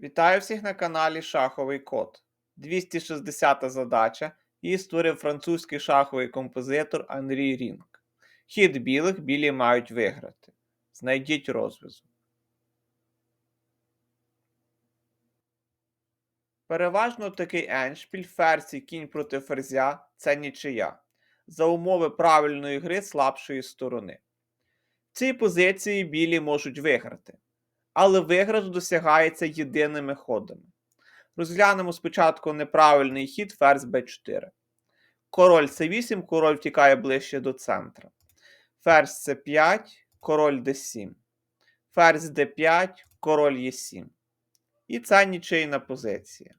Вітаю всіх на каналі Шаховий Код. 260 задача. Її створив французький шаховий композитор Анрі Рінг. Хід білих білі мають виграти. Знайдіть розв'язок. Переважно такий еншпіль, ферзь і кінь проти ферзя це нічия. За умови правильної гри слабшої сторони. В цій позиції білі можуть виграти але виграш досягається єдиними ходами. Розглянемо спочатку неправильний хід ферзь b4. Король c8, король втікає ближче до центра. Ферзь c5, король d7. Ферзь d5, король e7. І це нічийна позиція.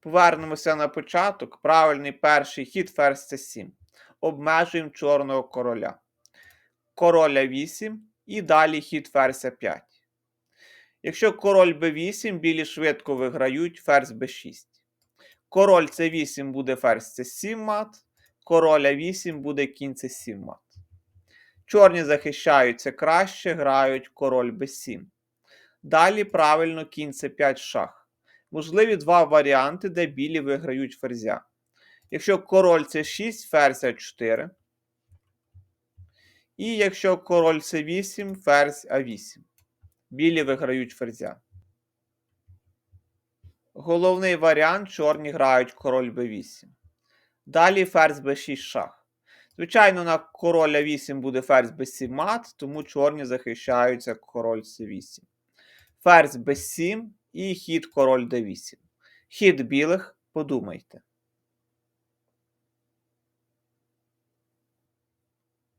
Повернемося на початок. Правильний перший хід ферзь c7. Обмежуємо чорного короля. Короля 8 і далі хід ферзь 5. Якщо король b8, білі швидко виграють ферзь b6. Король c8 буде ферзь c7 мат, король a8 буде кінь c7 мат. Чорні захищаються краще, грають король b7. Далі правильно кінь c5 шах. Можливі два варіанти, де білі виграють ферзя. Якщо король c6, ферзь a4. І якщо король c8, ферзь а8. Білі виграють ферзя. Головний варіант чорні грають король b8. Далі ферзь b6 шах. Звичайно, на короля 8 буде ферзь b7 мат, тому чорні захищаються король c8. Ферзь b7 і хід король d8. Хід білих подумайте.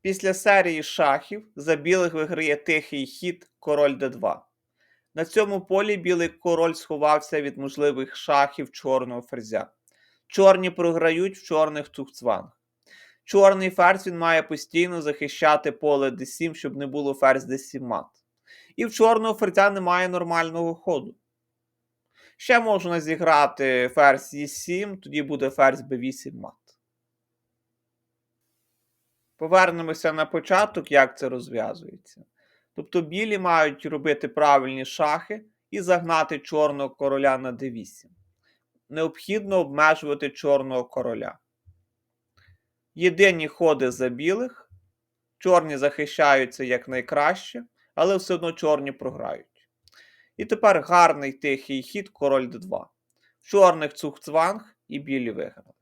Після серії шахів за білих виграє тихий хід король d2. На цьому полі білий король сховався від можливих шахів чорного ферзя. Чорні програють в чорних цукцванг. Чорний ферзь він має постійно захищати поле d7, щоб не було ферзь d7 мат. І в чорного ферзя немає нормального ходу. Ще можна зіграти ферзь e7, тоді буде ферзь b8 мат. Повернемося на початок, як це розв'язується. Тобто білі мають робити правильні шахи і загнати чорного короля на d8. Необхідно обмежувати чорного короля. Єдині ходи за білих. Чорні захищаються якнайкраще, але все одно чорні програють. І тепер гарний тихий хід король d2. В чорних цухцванг і білі виграли.